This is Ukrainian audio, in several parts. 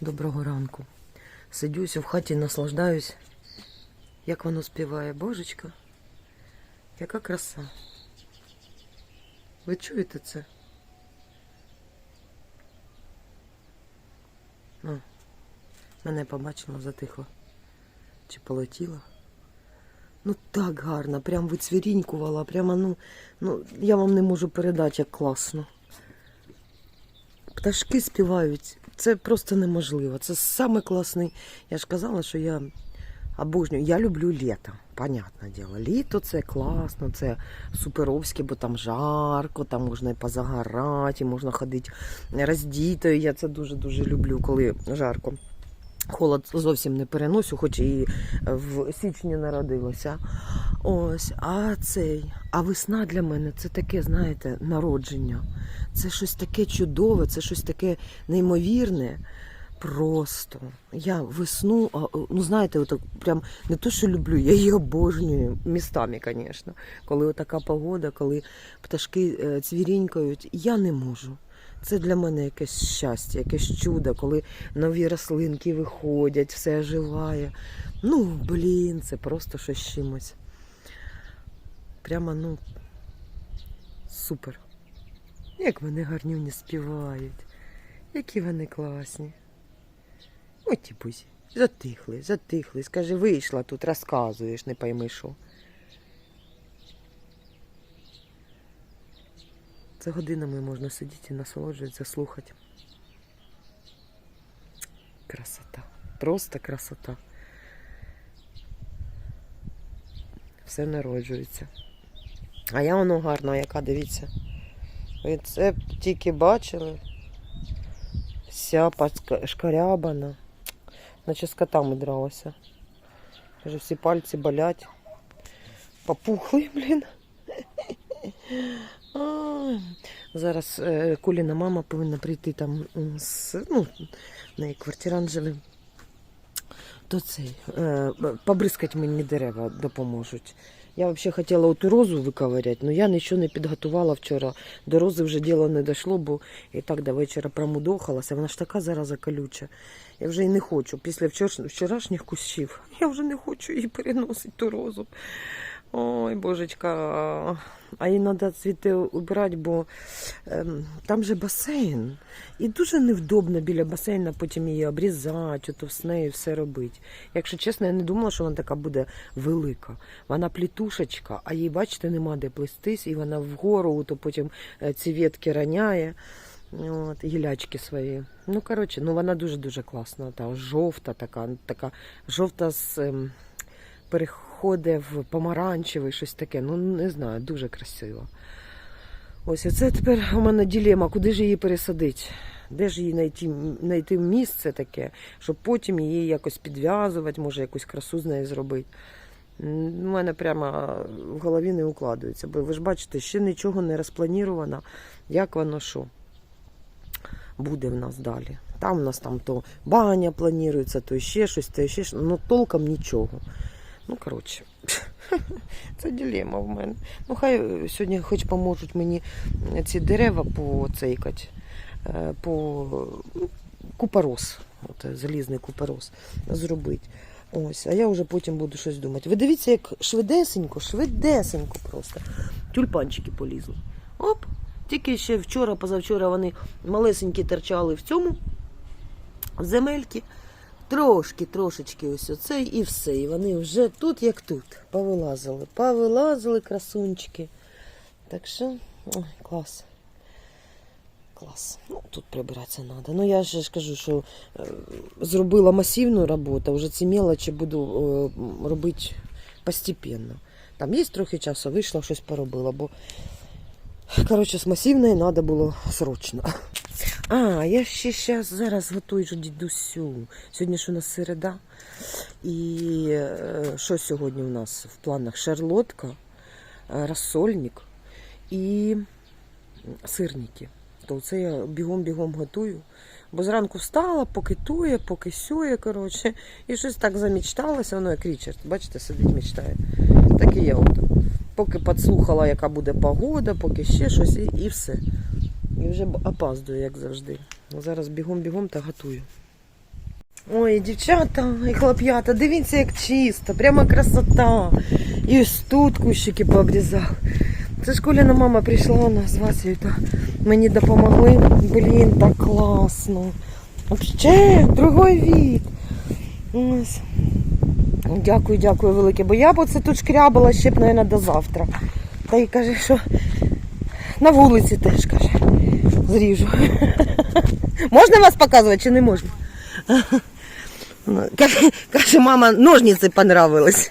Доброго ранку. Сидюся в хаті, наслаждаюсь. Як воно співає, божечка. Яка краса. Ви чуєте це? А, мене побачила, затихла. Чи полетіла? Ну так гарно, прям вицвірінькувала, прямо, ну, ну, я вам не можу передати, як класно. Пташки співають. Це просто неможливо. Це саме класний. Я ж казала, що я обожнюю. Я люблю літо. Понятне діло. Літо це класно, це суперовське, бо там жарко, там можна і позагорати, можна ходити роздітою. Я це дуже-дуже люблю, коли жарко. Холод зовсім не переносю, хоч і в січні народилася. Ось, а цей, а весна для мене це таке, знаєте, народження. Це щось таке чудове, це щось таке неймовірне. Просто я весну, а, ну знаєте, отак прям не то, що люблю, я її обожнюю містами, звісно. Коли така погода, коли пташки е, цвірінькають, я не можу. Це для мене якесь щастя, якесь чудо, коли нові рослинки виходять, все оживає. Ну, блін, це просто щось чимось. Прямо, ну, супер. Як вони гарнюні співають, які вони класні. Ой, ті бузі, затихли, затихли. Скажи, вийшла тут, розказуєш, не пойми що. Це годинами можна сидіти і насолоджуватися, слухати. Красота. Просто красота. Все народжується. А я воно гарна, яка, дивіться. Ви це тільки бачили. Вся паска- шкарябана. Наче з котами дралася. Вже всі пальці болять. Попухли, блін. Зараз е, Коліна мама повинна прийти там з ну, неї квартирант живе. То цей, е, побризкать мені дерева допоможуть. Я взагалі хотіла оту розу виковиряти, але я нічого не підготувала вчора. До рози вже діло не дійшло, бо і так до вечора промудохалася. Вона ж така зараза колюча. Я вже і не хочу. Після вчорашніх кущів я вже не хочу її переносити ту розу. Ой, божечка. А їй треба цвіти убирати, бо ем, там же басейн. І дуже невдобно біля басейна потім її обрізати, ото з нею все робити. Якщо чесно, я не думала, що вона така буде велика. Вона плітушечка, а їй, бачите, нема де плестись, і вона вгору, то потім е, ці ветки раняє. От, гілячки свої. Ну, коротше, ну вона дуже-дуже класна. Та, жовта така, така жовта з ем, переходить в помаранчевий, щось таке. Ну, не знаю, дуже красиво. Ось, це тепер у мене ділема, куди ж її пересадити? Де ж її знайти, знайти місце таке, щоб потім її якось підв'язувати, може якусь красу з нею зробити. У мене прямо в голові не укладується, бо ви ж бачите, ще нічого не розплановано, як воно що буде в нас далі. Там у нас там то баня планується, то ще щось, то ще щось, ну толком нічого. Ну, коротше, це дилема в мене. Ну, хай е, сьогодні хоч поможуть мені ці дерева поцейкати, е, по ну, купорос, от, е, залізний купорос зробити. Ось, а я вже потім буду щось думати. Ви дивіться, як швидесенько, швидесенько просто. Тюльпанчики полізли. Оп! Тільки ще вчора, позавчора вони малесенькі торчали в цьому в земельки. Трошки, трошечки ось оце і все. І вони вже тут, як тут. Повилазили. Повилазили красунчики. Так що, ой, клас. Клас. Ну, тут прибиратися треба. Ну, я ж кажу, що е, зробила масивну роботу, вже ці мелочі буду е, робити постепенно. Там є трохи часу, вийшла, щось поробила, бо, коротше, з масивної треба було срочно. А, я ще зараз зараз готую дідусю. Сьогодні ж у нас середа. І е, що сьогодні у нас в планах? Шарлотка, е, розсольник і сирники. То це я бігом-бігом готую. Бо зранку встала, поки тує, поки сює, коротше, і щось так замічталося, воно як Річард, бачите, сидить, мечтає. Так і я от. Поки підслухала, яка буде погода, поки ще щось, і, і все. І вже опаздую, як завжди. Ну, Зараз бігом-бігом та готую. Ой, дівчата і хлоп'ята, дивіться, як чисто, прямо красота. І ось тут кущики пообрізав. Це ж Коліна мама прийшла у нас з Васею, та мені допомогли. Блін, так класно. Вообще, другой вид. Ось. Дякую, дякую велике. Бо я б оце тут шкрябала ще б, мабуть, до завтра. Та й каже, що на вулиці теж каже. Зріжу. Можна вас показувати чи не можна? Каже, каже, мама, ножниці понравились.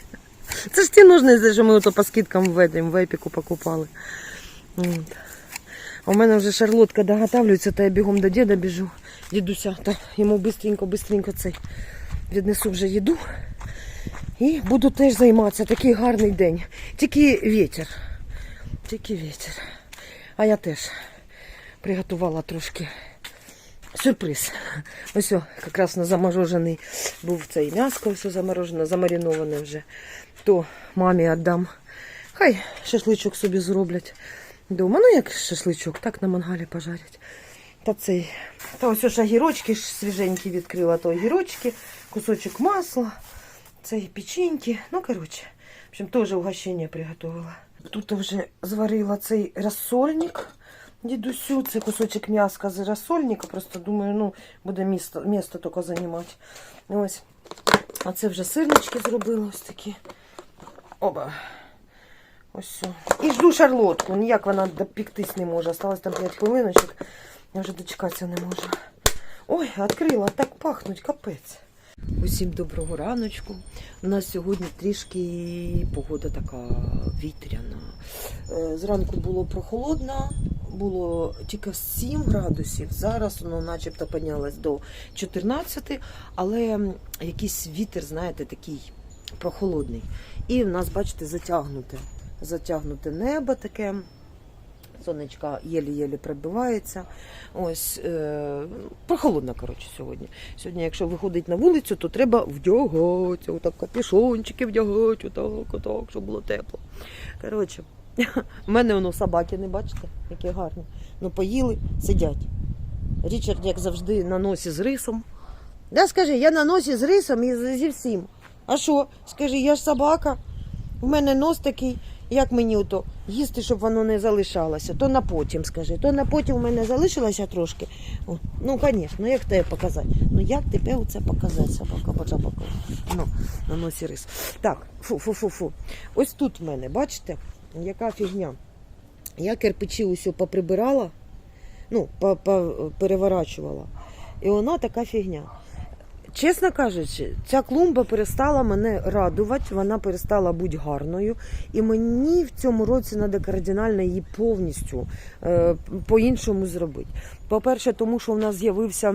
Це ж ті ножниці, що ми по скидкам в, епіку покупали. У мене вже шарлотка доготавлюється, то я бігом до діда біжу, дідуся, та йому бистренько, бистренько цей віднесу вже їду. І буду теж займатися. Такий гарний день. Тільки вітер. Тільки вітер. А я теж приготувала трошки сюрприз. Ось якраз на заморожений був цей м'яско, все заморожене, замариноване вже. То мамі віддам. Хай шашличок собі зроблять. Дома, ну як шашличок, так на мангалі пожарять. Та цей. Та ось огірочки свіженькі відкрила, то огірочки, кусочок масла, цей печеньки. Ну, коротше, в общем, теж угощення приготувала. Тут вже зварила цей розсольник. Дідусю, це кусочок м'яска з розсольника. Просто думаю, ну, буде місто, місто тільки займати. Ось. А це вже сирнички зробила ось такі. Оба. Ось. І жду шарлотку. Ніяк вона допіктись не може. Осталось там 5 хвилиночок. Я вже дочекатися не можу. Ой, відкрила, так пахнуть, капець. Усім доброго раночку. У нас сьогодні трішки погода така вітряна. Е, Зранку було прохолодно, було тільки 7 градусів. Зараз воно начебто піднялось до 14, але якийсь вітер, знаєте, такий прохолодний. І в нас, бачите, затягнуте. Затягнуте небо таке. Сонечка єлі-єлі пробивається. Ось е, прохолодно, коротше, сьогодні. Сьогодні, якщо виходить на вулицю, то треба вдягатися, отак капюшончики вдягати, отак, отак, щоб було тепло. Коротше, в мене воно собаки, не бачите, які гарні. Ну, поїли, сидять. Річард, як завжди, на носі з рисом. Да, скажи, я на носі з рисом і зі всім. А що? Скажи, я ж собака, в мене нос такий. Як мені ото їсти, щоб воно не залишалося? То на потім скажи. То на потім у мене залишилося трошки. О, ну, звісно, як тебе показати? Ну як тебе оце показати, собака бака Ну, на носі рис. Так, фу-фу-фу-фу. Ось тут в мене, бачите, яка фігня. Я кирпичі усю поприбирала, ну, переворачувала. І вона така фігня. Чесно кажучи, ця клумба перестала мене радувати, вона перестала бути гарною. І мені в цьому році треба кардинально її повністю е, по-іншому зробити. По-перше, тому що в нас з'явився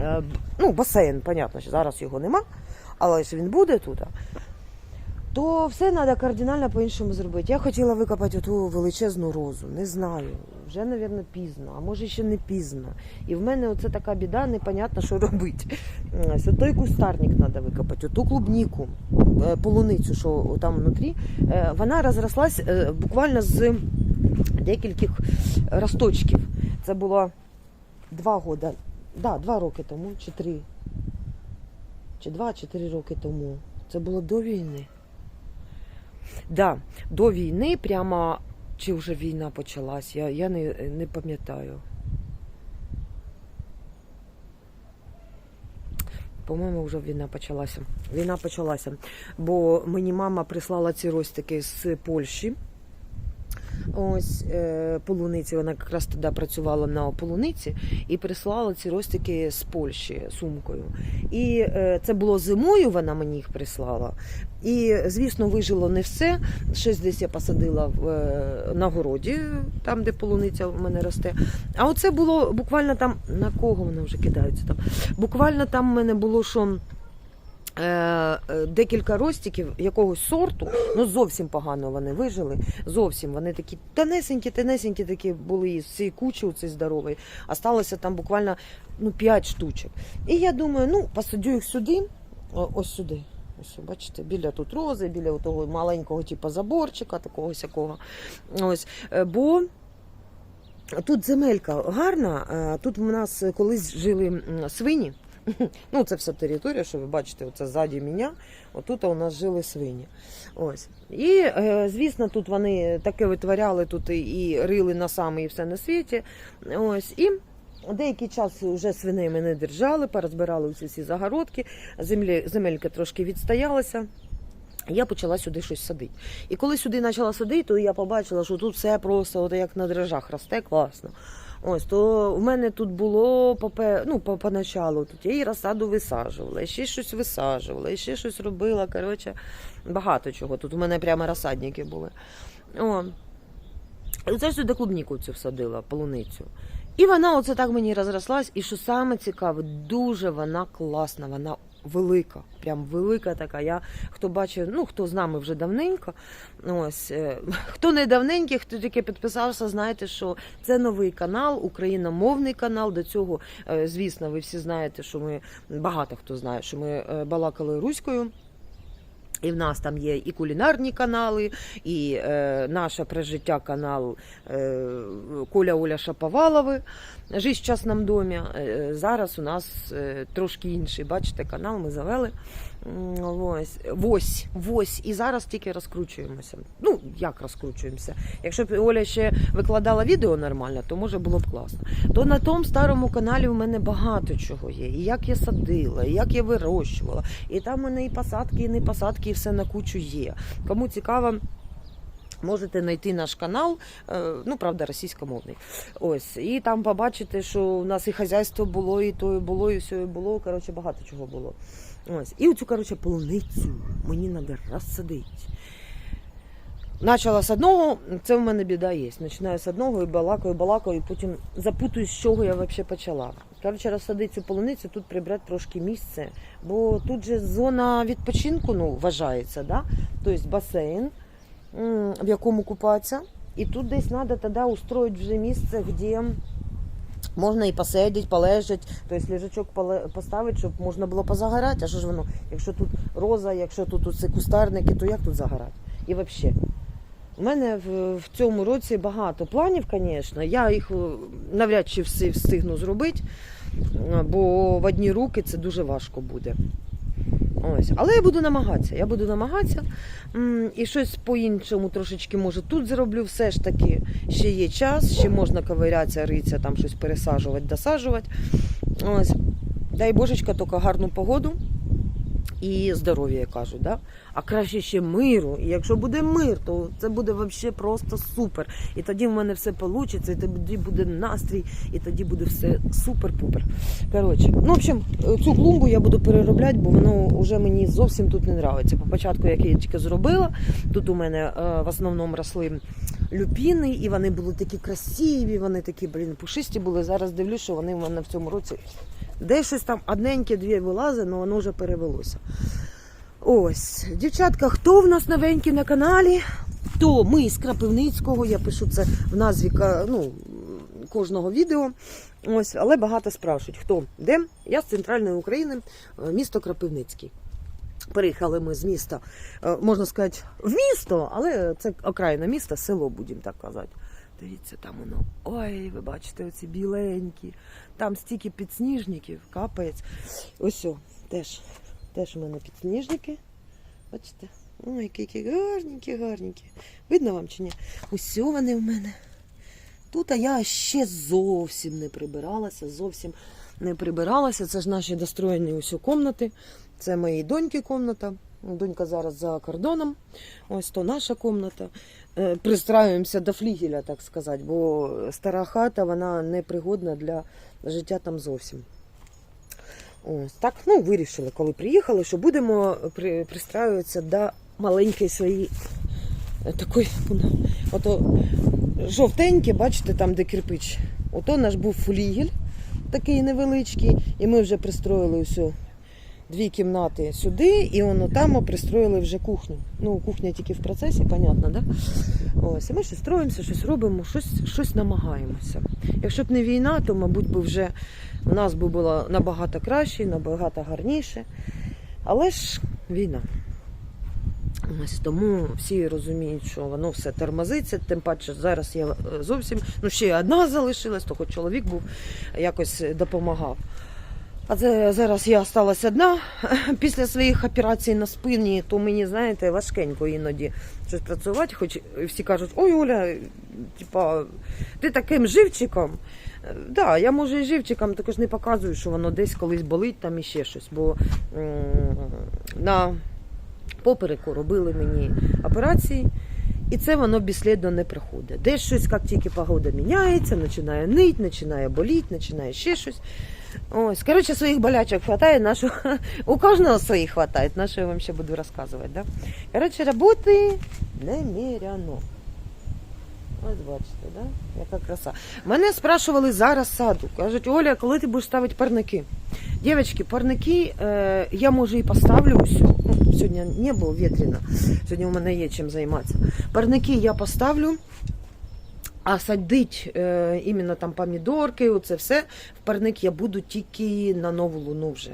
е, ну, басейн, понятно, що зараз його нема, але ж він буде тут. То все треба кардинально по-іншому зробити. Я хотіла викопати оту величезну розу. Не знаю. Вже, мабуть, пізно, а може ще не пізно. І в мене оце така біда, непонятно, що робити. Ось той кустарник треба викопати, оту клубніку, е, полуницю, що там внутрі, е, вона розрослась е, буквально з декількох росточків. Це було два роки, да, два роки тому, чи три, чи два, чи три роки тому. Це було до війни. Да, до війни прямо чи вже війна почалась, я, я не, не пам'ятаю. По-моєму, вже війна почалася. Війна почалася. Бо мені мама прислала ці ростики з Польщі. Ось е, полуниці, вона якраз тоді працювала на полуниці і прислала ці ростики з Польщі сумкою. І е, це було зимою, вона мені їх прислала. І, звісно, вижило не все. Щось десь я посадила в, е, на городі, там, де полуниця в мене росте. А оце було буквально там, на кого вони вже кидаються там. Буквально там в мене було що. Е, е, Декілька ростиків якогось сорту, ну зовсім погано вони вижили. Зовсім вони такі тонесенькі, тонесенькі такі були із цієї кучі, цей здоровий. Осталося там буквально ну, 5 штучок. І я думаю, ну, посадю їх сюди, ось сюди. Ось, бачите, біля тут рози, біля того маленького типу заборчика, такого сякого. Ось, е, бо тут земелька гарна. Тут в нас колись жили свині. Ну, це вся територія, що ви бачите, оце ззаді мене. Отут у нас жили свині. Ось. І, е, звісно, тут вони таке витворяли тут і, рили носами, і все на світі. Ось. І деякий час вже свиней ми держали, порозбирали усі ці загородки, землі, земелька трошки відстоялася. Я почала сюди щось садити. І коли сюди почала садити, то я побачила, що тут все просто от як на дрожжах росте, класно. Ось, то в мене тут було попе- ну, по- поначалу, тут я і розсаду висаджувала, ще щось висаджувала, і ще щось робила. Коротше, багато чого. Тут у мене прямо розсадники були. О. І це сюди клубніку цю всадила, полуницю. І вона оце так мені розрослась. І що саме цікаве, дуже вона класна, вона велика, прям велика така. Я хто бачив, ну хто з нами вже давненько. Ось е, хто не давненький, хто тільки підписався, знаєте, що це новий канал, україномовний канал. До цього, е, звісно, ви всі знаєте, що ми багато хто знає, що ми е, балакали руською. І в нас там є і кулінарні канали, і е, наше прижиття канал е, Коля Оля Шаповалови Жить в частному домі. Е, зараз у нас е, трошки інший. Бачите, канал ми завели. Ось, ось, ось. І зараз тільки розкручуємося. Ну, як розкручуємося? Якщо б Оля ще викладала відео нормально, то може було б класно. То на тому старому каналі у мене багато чого є. І як я садила, і як я вирощувала. І там у мене і посадки, і не посадки, і все на кучу є. Кому цікаво. Можете знайти наш канал, е, ну правда, російськомовний. Ось, і там побачите, що у нас і хазяйство було, і то було, і все було. Коротше, багато чого було. Ось. І оцю, коротше, полуницю мені треба розсадити. Начала з одного, це в мене біда є. Починаю з одного і балакаю, балакаю, і потім запутуюсь, з чого я взагалі почала. Коротше, розсадити цю полуницю, тут прибрати трошки місце, бо тут же зона відпочинку ну, вважається, да? тобто басейн, в якому купатися. І тут десь треба тоді устроїти вже місце, де можна і посидіти, полежать, тобто ліжачок поставити, щоб можна було позагорати. А що ж воно, якщо тут роза, якщо тут це кустарники, то як тут загорати? І взагалі. У мене в, в цьому році багато планів, звісно. Я їх е, навряд чи всі встигну зробити, бо в одні руки це дуже важко буде. Ось. Але я буду намагатися. Я буду намагатися. І щось по-іншому трошечки, може, тут зроблю. Все ж таки, ще є час, ще можна ковирятися, ритися, там щось пересаджувати, досаджувати. Ось. Дай божечка, тільки гарну погоду і здоров'я, я кажу. Да? А краще ще миру. І якщо буде мир, то це буде взагалі просто супер. І тоді в мене все вийде, і тоді буде настрій, і тоді буде все супер-пупер. Коротше, ну, в общем, цю клумбу я буду переробляти, бо воно вже мені зовсім тут не подобається. По початку, як я тільки зробила, тут у мене е, в основному росли люпіни, і вони були такі красиві, вони такі, блін, пушисті були. Зараз дивлюсь, що вони в мене в цьому році де щось там одненьке дві вилазить, але воно вже перевелося. Ось, дівчатка, хто в нас новенький на каналі? То ми з Крапивницького, я пишу це в назві ну, кожного відео. Ось, але багато спрашують, хто де? Я з центральної України, е, місто Крапивницький. Переїхали ми з міста, е, можна сказати, в місто, але це окраїна міста, село, будемо так казати. Дивіться, там воно. Ой, ви бачите, оці біленькі. Там стільки підсніжників, капається. Ось теж, теж у мене підсніжники. Бачите? Ой, які гарненькі, гарненькі. Видно вам чи ні? Ось вони в мене. Тут а я ще зовсім не прибиралася, зовсім не прибиралася. Це ж наші достроєні усі комнати. Це моєї доньки комната. Донька зараз за кордоном. Ось то наша комната. Е, Пристраюємося до флігеля, так сказати, бо стара хата вона непригодна для життя там зовсім. Ось так, ну, вирішили, коли приїхали, що будемо при, пристраюватися до маленької своєї е, такої, ото жовтеньке, бачите, там, де кирпич. Ото наш був флігель такий невеличкий, і ми вже пристроїли усю дві кімнати сюди, і воно там пристроїли вже кухню. Ну, кухня тільки в процесі, понятно, да? Ось, і ми щось строїмося, щось робимо, щось, щось намагаємося. Якщо б не війна, то, мабуть, би вже у нас би було набагато краще, набагато гарніше. Але ж війна. Ось тому всі розуміють, що воно все тормозиться, тим паче зараз я зовсім ну ще одна залишилась, то хоч чоловік був якось допомагав. А це зараз я осталась одна після своїх операцій на спині, то мені, знаєте, важкенько іноді щось працювати, хоч всі кажуть, ой, Оля, типа, ти таким живчиком. Да, я може і живчиком, також не показую, що воно десь колись болить там і ще щось. Бо на попереку робили мені операції, і це воно безслідно не приходить. Десь щось, як тільки погода міняється, починає нить, починає боліти, починає ще щось. Ось, коротше, своїх болячок хватає, нашу, у кожного своїх хватає, на що я вам ще буду розказувати. Да? Коротше, роботи неміряно. Ось бачите, да? яка краса. Мене спрашували зараз саду. Кажуть, Оля, коли ти будеш ставити парники? Дівчатки, парники е, я може і поставлю усю. Ну, сьогодні не було вітряно. Сьогодні у мене є чим займатися. Парники я поставлю. А садить е, іменно там помідорки, оце все в парник я буду тільки на нову луну вже.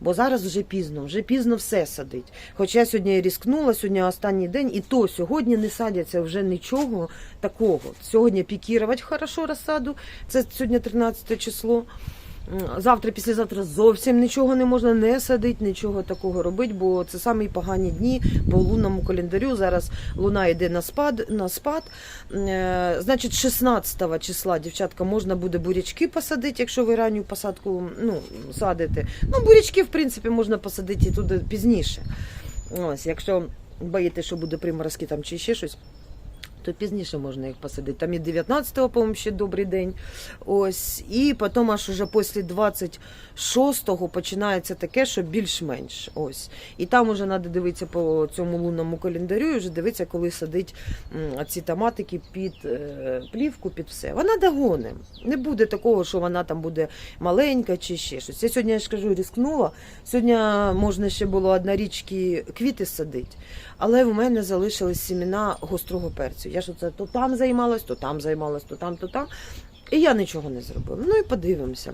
Бо зараз вже пізно, вже пізно все садить. Хоча я сьогодні і різкнула, сьогодні останній день, і то сьогодні не садяться вже нічого такого. Сьогодні пікірувати хорошо розсаду, це сьогодні 13 число. Завтра, післязавтра зовсім нічого не можна не садити, нічого такого робити, бо це самі погані дні по лунному календарю. Зараз луна йде на спад. На спад. Е, Значить, 16 числа, дівчатка, можна буде бурячки посадити, якщо ви ранню посадку ну, садите. Ну, бурячки, в принципі, можна посадити і туди пізніше. Ось, якщо боїтеся, що буде приморозки там чи ще щось. То пізніше можна їх посадити. Там і 19-го, по-моєму, ще добрий день. Ось. І потім аж уже після 26-го починається таке, що більш-менш. Ось. І там вже треба дивитися по цьому лунному календарю, і вже дивитися, коли садить ці томатики під е, плівку, під все. Вона догоне. Не буде такого, що вона там буде маленька чи ще щось. Я сьогодні я ж кажу, рискнула. Сьогодні можна ще було однорічки квіти садити. Але в мене залишились сімена гострого перцю. Я ж оце то там займалась, то там займалась, то там, то там. І я нічого не зробила. Ну і подивимося.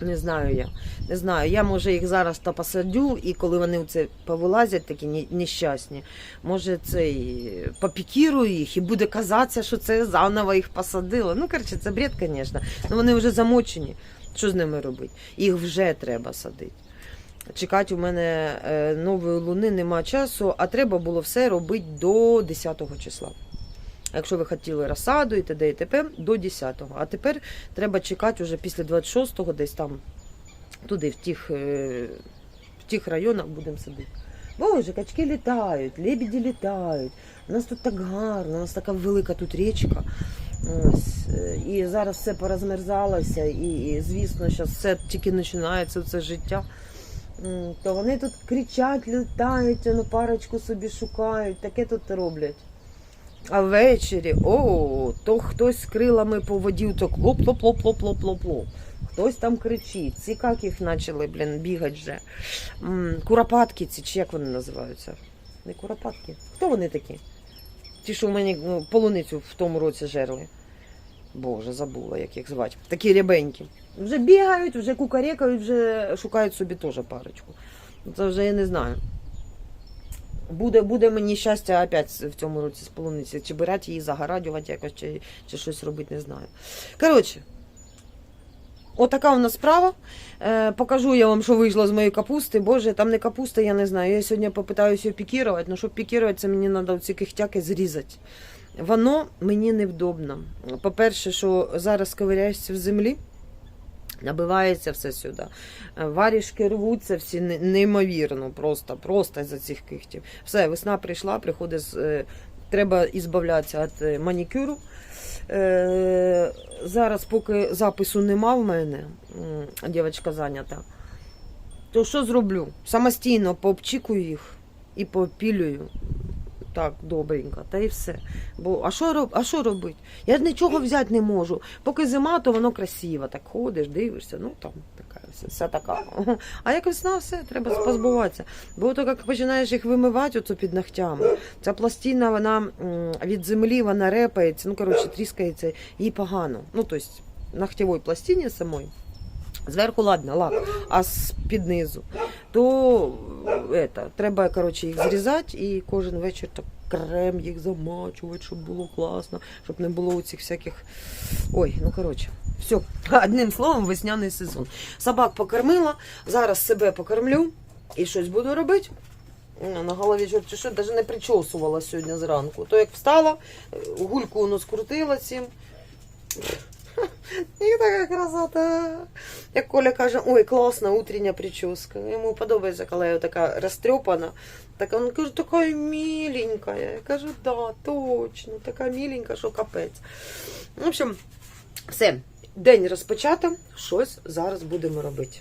Не знаю я. Не знаю. Я може їх зараз то посадю, і коли вони це повилазять, такі ні- нещасні, може цей попікірую їх і буде казатися, що це заново їх посадила. Ну, коротше, це бред, звісно. Ну вони вже замочені. Що з ними робити? Їх вже треба садити. Чекати у мене е, нової луни нема часу, а треба було все робити до 10 числа. Якщо ви хотіли розсаду і т.д. і т.п. до 10-го. А тепер треба чекати вже після 26-го, десь там туди, в тих, е, в тих районах будемо сидіти. Боже, качки літають, лебеді літають. У нас тут так гарно, у нас така велика тут річка. Ось. е, І зараз все порозмерзалося, і, і звісно, зараз все тільки починається це життя. То вони тут кричать, літають, ну парочку собі шукають, таке тут роблять. А ввечері, о, то хтось з крилами по воді, то клоп лоп лоп лоп лоп лоп лоп Хтось там кричить. Ці як їх почали, блін, бігати вже. Куропатки ці, чи як вони називаються? Не куропатки. Хто вони такі? Ті, що в мені ну, полуницю в тому році жерли. Боже, забула, як їх звати. Такі рябенькі. Вже бігають, вже кукарекають, вже шукають собі теж парочку. Це вже я не знаю. Буде, буде мені щастя опять в цьому році з. Чи брати її, загорадювати якось, чи, чи щось робити, не знаю. Коротше, отака у нас справа. Е, покажу я вам, що вийшло з моєї капусти. Боже, там не капуста, я не знаю. Я сьогодні попитаюся пікірувати, але щоб пікірувати, це мені треба ці кихтяки зрізати. Воно мені невдобно. По-перше, що зараз ковиряєшся в землі, набивається все сюди. Е, Варішки рвуться всі неймовірно, просто, просто за цих кихтів. Все, весна прийшла, приходить, е, треба ізбавлятися від е, манікюру. Зараз, поки запису нема в мене, дівчинка зайнята, то що зроблю? Самостійно пообчікую їх і попілюю. Так, добренько, та і все. Бо а що роб, а що робити? Я ж нічого взяти не можу. Поки зима, то воно красиво. Так ходиш, дивишся, ну там така все, все така. А як весна, все, треба позбуватися. Бо то як починаєш їх вимивати оце під ногтями, ця пластина, вона від землі вона репається, ну коротше, тріскається, їй погано. Ну, тобто, ногтєвої пластині самої. Зверху ладно, лак, а з під низу. То это, треба коротше, їх зрізати і кожен вечір так крем їх замачувати, щоб було класно, щоб не було цих всяких. Ой, ну коротше. Все, одним словом, весняний сезон. Собак покормила, зараз себе покормлю і щось буду робити. На голові чорті що, навіть не причосувала сьогодні зранку. То як встала, гульку воно скрутила цим. І така красота. Як Коля каже, ой, класна утрення прическа. Йому подобається, коли я така розтрепана. Так він каже, така міленька. Я кажу, да, точно, така міленька, що капець. В общем, все, день розпочато, щось зараз будемо робити.